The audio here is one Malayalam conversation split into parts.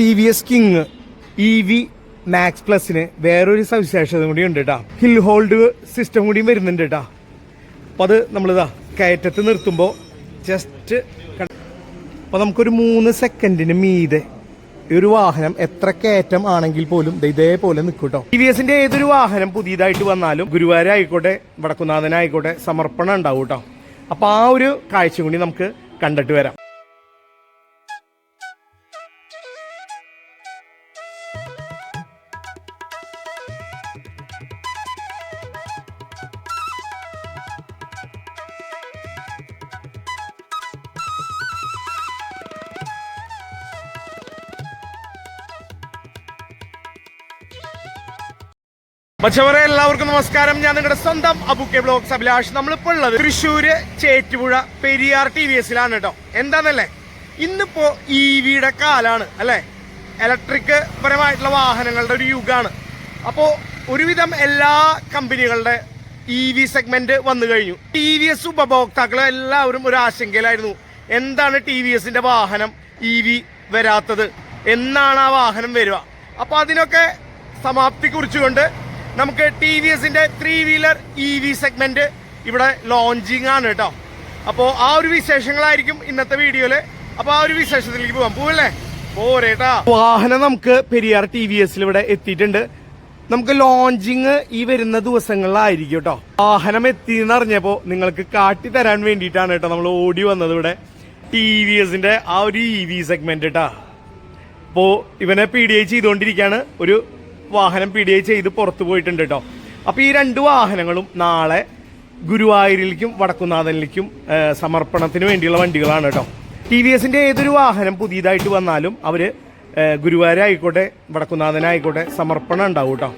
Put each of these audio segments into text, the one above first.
T V S King E V Max പ്ലസിന് വേറൊരു സവിശേഷത കൂടി ഉണ്ട് കേട്ടോ ഹിൽ ഹോൾഡ് സിസ്റ്റം കൂടിയും വരുന്നുണ്ട് കേട്ടോ അപ്പോൾ അത് നമ്മളിതാ കയറ്റത്ത് നിർത്തുമ്പോൾ ജസ്റ്റ് അപ്പോൾ നമുക്കൊരു മൂന്ന് സെക്കൻഡിന് മീതെ ഒരു വാഹനം എത്ര കയറ്റം ആണെങ്കിൽ പോലും ഇതേപോലെ നിൽക്കും കേട്ടോ ടി വി എസിന്റെ ഏതൊരു വാഹനം പുതിയതായിട്ട് വന്നാലും ഗുരുവായൂരായിക്കോട്ടെ വടക്കുന്നാഥനായിക്കോട്ടെ സമർപ്പണം ഉണ്ടാവും കേട്ടോ അപ്പോൾ ആ ഒരു കാഴ്ച കൂടി നമുക്ക് കണ്ടിട്ട് വരാം. മച്ചവരെ എല്ലാവർക്കും നമസ്കാരം. ഞാൻ നിങ്ങളുടെ സ്വന്തം അബുക്കെ ബ്ലോഗ്സ് അഭിലാഷ്. നമ്മളിപ്പോൾ ഉള്ളത് തൃശ്ശൂര് ചേറ്റുപുഴ പെരിയാർ ടി വി എസിലാണ് കേട്ടോ. എന്താന്നല്ലേ? ഇന്നിപ്പോ ഇ വിയുടെ കാലാണ് അല്ലെ? ഇലക്ട്രിക് പരമായിട്ടുള്ള വാഹനങ്ങളുടെ ഒരു യുഗമാണ് അപ്പോ ഒരുവിധം എല്ലാ കമ്പനികളുടെ ഇ വി സെഗ്മെന്റ് വന്നു കഴിഞ്ഞു. ടി വി എസ് ഉപഭോക്താക്കൾ എല്ലാവരും ഒരു ആശങ്കയിലായിരുന്നു. എന്താണ് ടി വി എസിന്റെ വാഹനം ഇ വി വരാത്തത്? എന്നാണ് ആ വാഹനം വരിക. അപ്പൊ അതിനൊക്കെ സമാപ്തി കുറിച്ചുകൊണ്ട് നമുക്ക് ടി വി എസിന്റെ three wheeler E V segment ഇവിടെ ലോഞ്ചിങ് ആണ് കേട്ടോ. അപ്പോൾ ആ ഒരു വിശേഷങ്ങളായിരിക്കും ഇന്നത്തെ വീഡിയോയിൽ അപ്പോൾ ആ ഒരു വിശേഷത്തിലേക്ക് പോകാം പോവല്ലേ? പോരേട്ടാ വാഹനം നമുക്ക് പെരിയാർ ടി വി എസിൽ ഇവിടെ എത്തിയിട്ടുണ്ട്. നമുക്ക് ലോഞ്ചിങ് ഈ വരുന്ന ദിവസങ്ങളിലായിരിക്കും കേട്ടോ. വാഹനം എത്തിയെന്ന് എന്നറിഞ്ഞപ്പോൾ നിങ്ങൾക്ക് കാട്ടി തരാൻ വേണ്ടിയിട്ടാണ് കേട്ടോ നമ്മൾ ഓടി വന്നത് ഇവിടെ. ടി വി എസിന്റെ ആ ഒരു ഇ വി സെഗ്മെന്റ് കേട്ടാ അപ്പോൾ ഇവനെ പി ഡി ഐ ചെയ്തുകൊണ്ടിരിക്കുകയാണ്. ഒരു വാഹനം പി ഡി ഐ ചെയ്ത് പുറത്തു പോയിട്ടുണ്ട് കേട്ടോ അപ്പോൾ ഈ രണ്ട് വാഹനങ്ങളും നാളെ ഗുരുവായൂരിലേക്കും വടക്കുന്നാഥനിലേക്കും ഏ, സമർപ്പണത്തിന് വേണ്ടിയുള്ള വണ്ടികളാണ് കേട്ടോ ടി വി എസിന്റെ ഏതൊരു വാഹനം പുതിയതായിട്ട് വന്നാലും അവർ ഏ, ഗുരുവായൂരായിക്കോട്ടെ വടക്കുന്നാഥനായിക്കോട്ടെ സമർപ്പണം ഉണ്ടാവും കേട്ടോ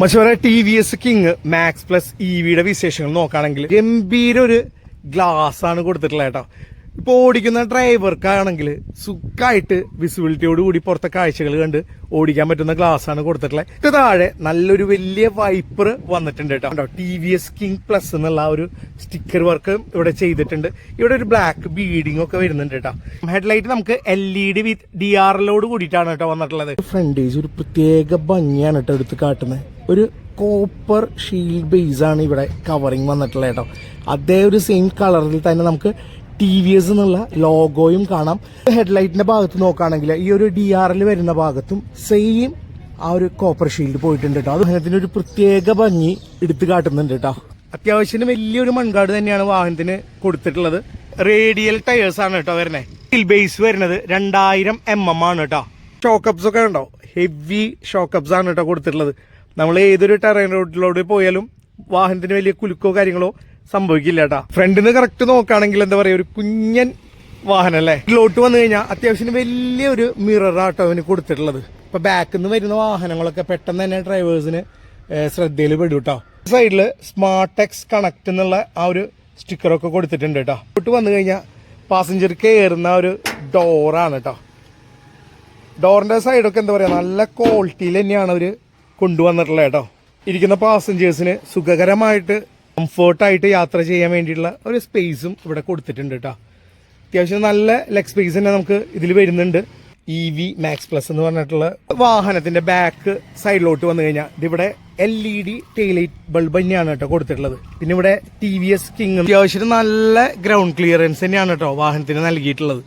മച്ചവരെ T V S King Max Plus E വിയുടെ വിശേഷങ്ങൾ നോക്കുകയാണെങ്കിൽ ഗംഭീര ഒരു ഗ്ലാസ് ആണ് കൊടുത്തിട്ടുള്ളത് കേട്ടോ. ഇപ്പൊ ഓടിക്കുന്ന ഡ്രൈവർക്കാണെങ്കിൽ സുഖമായിട്ട് വിസിബിലിറ്റിയോട് കൂടി പുറത്തെ കാഴ്ചകൾ കണ്ട് ഓടിക്കാൻ പറ്റുന്ന ഗ്ലാസ് ആണ് കൊടുത്തിട്ടുള്ളത്. ഇത് താഴെ നല്ലൊരു വലിയ വൈപ്പർ വന്നിട്ടുണ്ട് കേട്ടോ. T V S King Plus എന്നുള്ള ഒരു സ്റ്റിക്കർ വർക്ക് ഇവിടെ ചെയ്തിട്ടുണ്ട്. ഇവിടെ ഒരു ബ്ലാക്ക് ബീഡിംഗ് ഒക്കെ വരുന്നുണ്ട് കേട്ടോ. ഹെഡ്ലൈറ്റ് നമുക്ക് L E D with D R എല്ലോട് കൂടിയിട്ടാണ് കേട്ടോ വന്നിട്ടുള്ളത്. ഫ്രണ്ടേജ് ഒരു പ്രത്യേക ഭംഗിയാണ് കേട്ടോ എടുത്ത് കാട്ടുന്നത്. ഒരു കോപ്പർ ഷീൽഡ് ബേസ് ആണ് ഇവിടെ കവറിങ് വന്നിട്ടുള്ളത് കേട്ടോ. അതേ ഒരു സെയിം കളറിൽ തന്നെ നമുക്ക് ടി വി എസ് എന്നുള്ള ലോഗോയും കാണാം. ഹെഡ്ലൈറ്റിന്റെ ഭാഗത്ത് നോക്കുകയാണെങ്കിൽ ഈ ഒരു ഡി ആർ എൽ വരുന്ന ഭാഗത്തും സെയിം ആ ഒരു കോപ്പർ ഷീൽഡ് പോയിട്ടുണ്ട് കേട്ടോ. അത് വാഹനത്തിന് ഒരു പ്രത്യേക ഭംഗി എടുത്തു കാട്ടുന്നുണ്ട് കേട്ടോ. അത്യാവശ്യത്തിന് വലിയൊരു മൺകാട് തന്നെയാണ് വാഹനത്തിന് കൊടുത്തിട്ടുള്ളത്. റേഡിയൽ ടയേഴ്സ് ആണ് കേട്ടോ വരുന്നത് ബേസ് വരുന്നത് രണ്ടായിരം എം എം ആണ് കേട്ടോ. ഷോക്കപ്സ് ഒക്കെ ഉണ്ടോ? ഹെവി ഷോക്കപ്സ് ആണ് കേട്ടോ കൊടുത്തിട്ടുള്ളത്. നമ്മൾ ഏതൊരു ടെറൈൻ റോഡിലൂടെ പോയാലും വാഹനത്തിന് വലിയ കുലുക്കോ കാര്യങ്ങളോ സംഭവിക്കില്ല കേട്ടാ ഫ്രണ്ടിന്ന് കറക്റ്റ് നോക്കുകയാണെങ്കിൽ എന്താ പറയാ ഒരു കുഞ്ഞൻ വാഹനം അല്ലേ? ഇതിലോട്ട് വന്നു കഴിഞ്ഞാൽ അത്യാവശ്യം വലിയൊരു മിറർ ആട്ടോ അവന് കൊടുത്തിട്ടുള്ളത്. ഇപ്പൊ ബാക്കിൽ നിന്ന് വരുന്ന വാഹനങ്ങളൊക്കെ പെട്ടെന്ന് തന്നെ ഡ്രൈവേഴ്സിന് ശ്രദ്ധയിൽ പെടും കേട്ടോ സൈഡിൽ സ്മാർട്ട് എക്സ് കണക്ട് എന്നുള്ള ആ ഒരു സ്റ്റിക്കറൊക്കെ കൊടുത്തിട്ടുണ്ട് കേട്ടോ ഇങ്ങോട്ട് വന്നു കഴിഞ്ഞാൽ പാസഞ്ചർ കയറുന്ന ഒരു ഡോറാണ് കേട്ടോ ഡോറിന്റെ സൈഡൊക്കെ എന്താ പറയാ നല്ല ക്വാളിറ്റിയിൽ തന്നെയാണ് അവർ കൊണ്ടുവന്നിട്ടുള്ളത് കേട്ടോ. ഇരിക്കുന്ന പാസഞ്ചേഴ്സിന് സുഖകരമായിട്ട് കംഫേർട്ടായിട്ട് യാത്ര ചെയ്യാൻ വേണ്ടിയിട്ടുള്ള ഒരു സ്പേസും ഇവിടെ കൊടുത്തിട്ടുണ്ട് കേട്ടോ. അത്യാവശ്യം നല്ല ലെഗ് സ്പേസ് തന്നെ നമുക്ക് ഇതിൽ വരുന്നുണ്ട്. ഇ വി മാക്സ് പ്ലസ് എന്ന് പറഞ്ഞിട്ടുള്ള വാഹനത്തിന്റെ ബാക്ക് സൈഡിലോട്ട് വന്നു കഴിഞ്ഞാൽ ഇതിവിടെ L E D taillight bulb തന്നെയാണ് കേട്ടോ കൊടുത്തിട്ടുള്ളത്. പിന്നെ ഇവിടെ ടി വി എസ് കിങ് അത്യാവശ്യം നല്ല ഗ്രൗണ്ട് ക്ലിയറൻസ് തന്നെയാണ് കേട്ടോ വാഹനത്തിന് നൽകിയിട്ടുള്ളത്.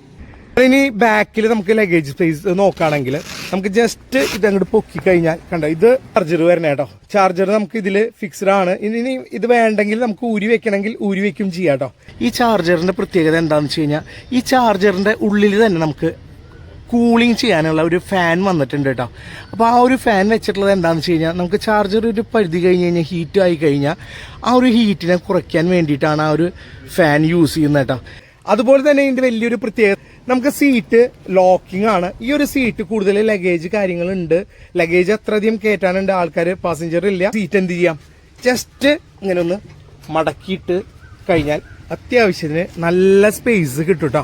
ഇനി ബാക്കിൽ നമുക്ക് ലഗേജ് സ്പേസ് നോക്കുകയാണെങ്കിൽ നമുക്ക് ജസ്റ്റ് ഇത് അങ്ങോട്ട് പൊക്കി കഴിഞ്ഞാൽ കണ്ടോ ഇത് ചാർജർ വരണേ കേട്ടോ. ചാർജർ നമുക്ക് ഇതിൽ ഫിക്സ്ഡ് ആണ്. ഇനി ഇത് വേണ്ടെങ്കിൽ നമുക്ക് ഊരി വെക്കണമെങ്കിൽ ഊരി വെക്കും ചെയ്യാം കേട്ടോ. ഈ ചാർജറിന്റെ പ്രത്യേകത എന്താണെന്ന് വെച്ച് കഴിഞ്ഞാൽ ഈ ചാർജറിന്റെ ഉള്ളിൽ തന്നെ നമുക്ക് കൂളിംഗ് ചെയ്യാനുള്ള ഒരു ഫാൻ വന്നിട്ടുണ്ട് കേട്ടോ. അപ്പോൾ ആ ഒരു ഫാൻ വെച്ചിട്ടുള്ളത് എന്താണെന്ന് വെച്ച് കഴിഞ്ഞാൽ നമുക്ക് ചാർജർ ഒരു പരിധി കഴിഞ്ഞ് കഴിഞ്ഞാൽ ഹീറ്റ് ആയി കഴിഞ്ഞാൽ ആ ഒരു ഹീറ്റിനെ കുറയ്ക്കാൻ വേണ്ടിയിട്ടാണ് ആ ഒരു ഫാൻ യൂസ് ചെയ്യുന്നത് കേട്ടോ. അതുപോലെ തന്നെ ഇതിന്റെ വലിയൊരു പ്രത്യേകത നമുക്ക് സീറ്റ് ലോക്കിംഗ് ആണ്. ഈ ഒരു സീറ്റ് കൂടുതൽ ലഗേജ് കാര്യങ്ങളുണ്ട്. ലഗേജ് അത്രയധികം കയറ്റാനുണ്ട് ആൾക്കാർ പാസഞ്ചർ ഇല്ല. സീറ്റ് എന്ത് ചെയ്യാം? ജസ്റ്റ് ഇങ്ങനെ ഒന്ന് മടക്കിയിട്ട് കഴിഞ്ഞാൽ അത്യാവശ്യത്തിന് നല്ല സ്പേസ് കിട്ടും കേട്ടോ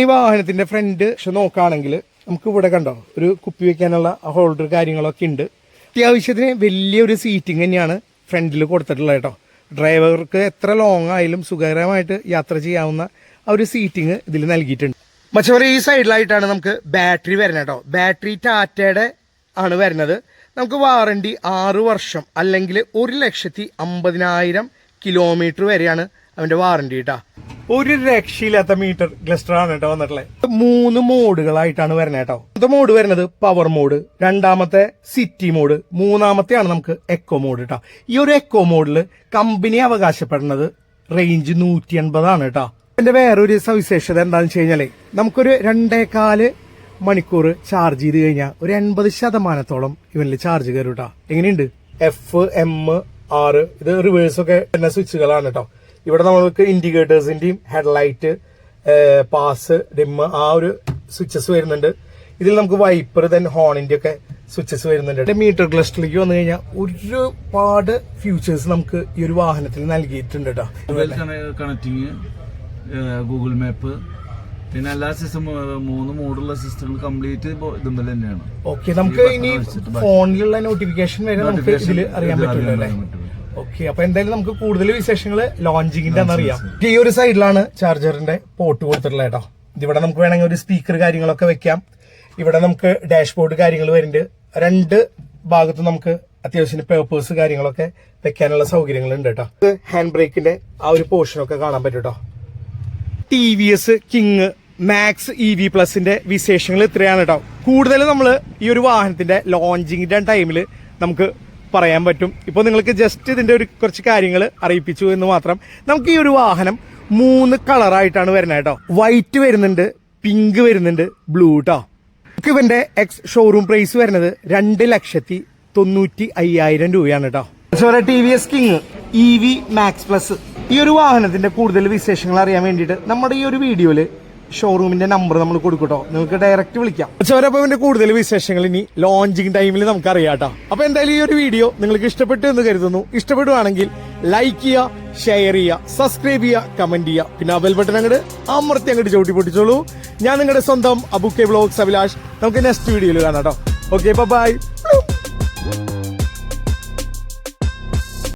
ഈ വാഹനത്തിന്റെ ഫ്രണ്ട് നോക്കുകയാണെങ്കിൽ നമുക്ക് ഇവിടെ കണ്ടോ ഒരു കുപ്പി വെക്കാനുള്ള ഹോൾഡർ കാര്യങ്ങളൊക്കെ ഉണ്ട്. അത്യാവശ്യത്തിന് വലിയൊരു സീറ്റിംഗ് തന്നെയാണ് ഫ്രണ്ടിൽ കൊടുത്തിട്ടുള്ളത് കേട്ടോ. ഡ്രൈവർക്ക് എത്ര ലോങ് ആയാലും സുഖകരമായിട്ട് യാത്ര ചെയ്യാവുന്ന ആ ഒരു സീറ്റിംഗ് ഇതിൽ നൽകിയിട്ടുണ്ട്. മച്ചവരെ ഈ സൈഡിലായിട്ടാണ് നമുക്ക് ബാറ്ററി വരുന്നത് കേട്ടോ. ബാറ്ററി ടാറ്റയുടെ ആണ് വരുന്നത്. നമുക്ക് വാറണ്ടി ആറ് വർഷം അല്ലെങ്കിൽ ഒരു ലക്ഷത്തി അമ്പതിനായിരം കിലോമീറ്റർ വരെയാണ് അവന്റെ വാറണ്ടി കേട്ടോ ഒരു രക്ഷയില്ലാത്ത മീറ്റർ ക്ലസ്റ്റർ ആണ് കേട്ടോ വന്നിട്ടുള്ളത് മൂന്ന് മോഡുകളായിട്ടാണ് വരുന്നത് കേട്ടോ. അടുത്ത മോഡ് വരുന്നത് പവർ മോഡ് രണ്ടാമത്തെ സിറ്റി മോഡ് മൂന്നാമത്തെയാണ് നമുക്ക് എക്കോ മോഡ് കേട്ടോ ഈ ഒരു എക്കോ മോഡിൽ കമ്പനി അവകാശപ്പെടുന്നത് റേഞ്ച് നൂറ്റി എൺപതാണ് കേട്ടോ ഇതിന്റെ വേറൊരു സവിശേഷത എന്താണെന്ന് വെച്ച് കഴിഞ്ഞാൽ നമുക്കൊരു രണ്ടേകാൽ മണിക്കൂർ ചാർജ് ചെയ്ത് കഴിഞ്ഞാൽ ഒരു എൺപത് ശതമാനത്തോളം ഇവനിൽ ചാർജ് കയറും കേട്ടോ എങ്ങനെയുണ്ട്? എഫ് എം ആർ ഇത് റിവേഴ്സ് ഒക്കെ തന്നെ സ്വിച്ചുകളാണ് കേട്ടോ ഇവിടെ നമുക്ക് ഇൻഡിക്കേറ്റേഴ്സിന്റെയും ഹെഡ്ലൈറ്റ് പാസ് ഡിമ്മ് ആ ഒരു സ്വിച്ചസ് വരുന്നുണ്ട്. ഇതിൽ നമുക്ക് വൈപ്പർ ദെൻ ഹോണിന്റെ ഒക്കെ സ്വിച്ചസ് വരുന്നുണ്ട്. മീറ്റർ ക്ലസ്റ്ററിലേക്ക് വന്നു കഴിഞ്ഞാൽ ഒരുപാട് ഫ്യൂച്ചേഴ്സ് നമുക്ക് ഈ ഒരു വാഹനത്തിൽ നൽകിയിട്ടുണ്ട് കേട്ടോ ഗൂഗിൾ മാപ്പ് പിന്നെ എല്ലാ സിസ്റ്റം മൂന്ന് മോഡുള്ള സിസ്റ്റങ്ങൾ കംപ്ലീറ്റ് ഇതുമ്പോൾ തന്നെയാണ്. ഓക്കെ നമുക്ക് ഇനി ഫോണിലുള്ള നോട്ടിഫിക്കേഷൻ വരെ നമുക്ക് ഇതിൽ അറിയാൻ പറ്റില്ല. ഓക്കെ അപ്പൊ എന്തായാലും നമുക്ക് കൂടുതൽ വിശേഷങ്ങൾ ലോഞ്ചിങ്ങിന്റെ അറിയാം. ഈ ഒരു സൈഡിലാണ് ചാർജറിന്റെ പോർട്ട് കൊടുത്തിട്ടുള്ളത് കേട്ടോ. ഇതിവിടെ നമുക്ക് വേണമെങ്കിൽ ഒരു സ്പീക്കർ കാര്യങ്ങളൊക്കെ വെക്കാം. ഇവിടെ നമുക്ക് ഡാഷ്ബോർഡ് കാര്യങ്ങൾ വരുന്നുണ്ട്. രണ്ട് ഭാഗത്ത് നമുക്ക് അത്യാവശ്യം പേപ്പേഴ്സ് കാര്യങ്ങളൊക്കെ വെക്കാനുള്ള സൗകര്യങ്ങളുണ്ട് കേട്ടോ. ഹാൻഡ് ബ്രേക്കിന്റെ ആ ഒരു പോർഷനൊക്കെ കാണാൻ പറ്റും കേട്ടോ. T V S King Max E V പ്ലസിന്റെ വിശേഷങ്ങൾ ഇത്രയാണ് കേട്ടോ. കൂടുതലും നമ്മൾ ഈ ഒരു വാഹനത്തിന്റെ ലോഞ്ചിങ്ങിന്റെ ടൈമിൽ നമുക്ക് പറയാൻ പറ്റും. ഇപ്പോൾ നിങ്ങൾക്ക് ജസ്റ്റ് ഇതിന്റെ ഒരു കുറച്ച് കാര്യങ്ങൾ അറിയിപ്പിച്ചു എന്ന് മാത്രം നമുക്ക് ഈ ഒരു വാഹനം മൂന്ന് കളറായിട്ടാണ് വരുന്നത് കേട്ടോ. വൈറ്റ് വരുന്നുണ്ട് പിങ്ക് വരുന്നുണ്ട് ബ്ലൂ കേട്ടോ നമുക്ക് ഇവന്റെ എക്സ് ഷോറൂം പ്രൈസ് വരുന്നത് രണ്ട് ലക്ഷത്തി തൊണ്ണൂറ്റി അയ്യായിരം രൂപയാണ് കേട്ടോ. T V S King E V Max Plus ഈ ഒരു വാഹനത്തിന്റെ കൂടുതൽ വിശേഷങ്ങൾ അറിയാൻ വേണ്ടിയിട്ട് നമ്മുടെ ഈ ഒരു വീഡിയോയിൽ ഷോറൂമിന്റെ നമ്പർ നമ്മൾ കൊടുക്കട്ടോ. നിങ്ങൾക്ക് ഡയറക്റ്റ് വിളിക്കാം. ചോരപ്പോ ഇതിന്റെ കൂടുതൽ വിശേഷങ്ങൾ ഇനി ലോഞ്ചിങ് ടൈമിൽ നമുക്ക് അറിയാം കേട്ടോ. അപ്പൊ എന്തായാലും ഈ ഒരു വീഡിയോ നിങ്ങൾക്ക് ഇഷ്ടപ്പെട്ടു എന്ന് കരുതുന്നു. ഇഷ്ടപ്പെടുവാണെങ്കിൽ ലൈക്ക് ചെയ്യുക ഷെയർ ചെയ്യുക സബ്സ്ക്രൈബ് ചെയ്യുക കമന്റ് ചെയ്യുക. പിന്നെ ബെൽ ബട്ടൺ അങ്ങോട്ട് അമർത്തി അങ്ങോട്ട് ചവിട്ടി പൊട്ടിച്ചോളൂ. ഞാൻ നിങ്ങളുടെ സ്വന്തം അബുക്കെ ബ്ലോഗ്സ് അഭിലാഷ് നമുക്ക് നെക്സ്റ്റ് വീഡിയോയിൽ കാണാം കേട്ടോ. Okay bye